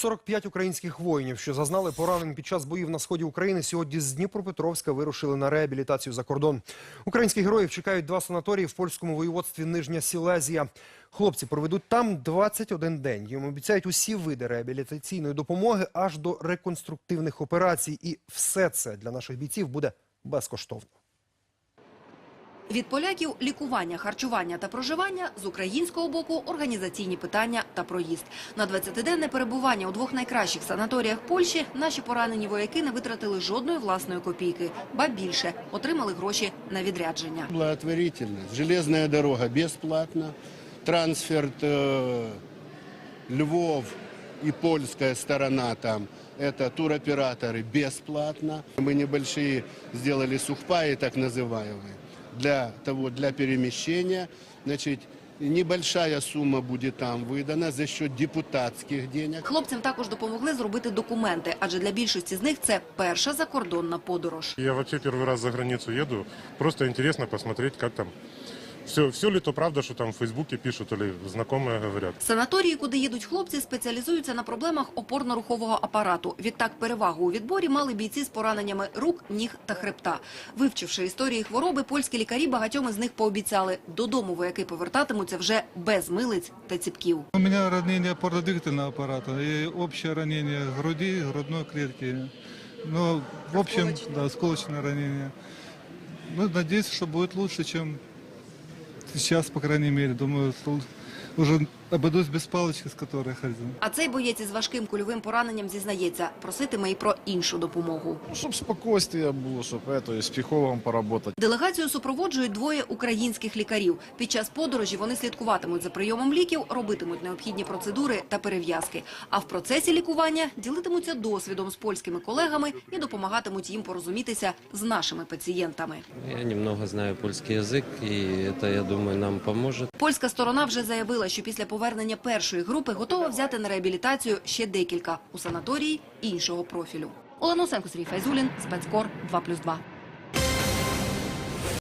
45 українських воїнів, що зазнали поранень під час боїв на сході України, сьогодні з Дніпропетровська вирушили на реабілітацію за кордон. Українських героїв чекають два санаторії в польському воєводстві Нижня Сілезія. Хлопці проведуть там 21 день. Їм обіцяють усі види реабілітаційної допомоги аж до реконструктивних операцій. І все це для наших бійців буде безкоштовно Від поляків лікування, харчування та проживання, з українського боку організаційні питання та проїзд. На 20-денне перебування у двох найкращих санаторіях Польщі наші поранені вояки не витратили жодної власної копійки, ба більше отримали гроші на відрядження. Благотворительность. Железная дорога бесплатно. Трансферт э, Львов и польская сторона там. Это туроператоры бесплатно. Мы небольшие сделали сухпаи, так называемые, для того, для перемещения. Значит, небольшая сума буде там видана за счет депутатських денег. Хлопцям також допомогли зробити документи, адже для більшості з них це перша закордонна подорож. Я взагалі перший раз за границю їду, Просто цікаво посмотреть, як там. Все, все ли то правда, что там в Фейсбуке пишут или знакомые говорят. Санаторії, куди їдуть хлопці, спеціалізуються на проблемах опорно-рухового апарату. Відтак перевагу у відборі мали бійці з пораненнями рук, ніг та хребта. Вивчивши історії хвороби, польські лікарі багатьом із них пообіцяли додому вояки повертатимуться вже без милиць та ціпків. У меня ранение опорно-двигательного аппарата и общее ранение груди, грудной клетки. Ну, в общем, да, осколочное ранение. Ну, надеюсь, что будет лучше, чем сейчас, по крайней мере. Думаю, уже обойдусь без палочки, с которой ходил. А цей боєць із важким кульовим пораненням зізнається, проситиме і про іншу допомогу. Ну, Щоб спокійствие було, щоб это, з психологом поработати. Делегацію супроводжують двоє українських лікарів. Під час подорожі вони слідкуватимуть за прийомом ліків, робитимуть необхідні процедури та перев'язки. А в процесі лікування ділитимуться досвідом з польськими колегами і допомагатимуть їм порозумітися з нашими пацієнтами. Я немного знаю польский язык, и это, я думаю, нам поможет. Польська сторона вже заявила, що після повернення першої групи готова взяти на реабілітацію ще декілька у санаторії іншого профілю. Олена Осенко, Сергій Файзулін, спецкор 2+,2.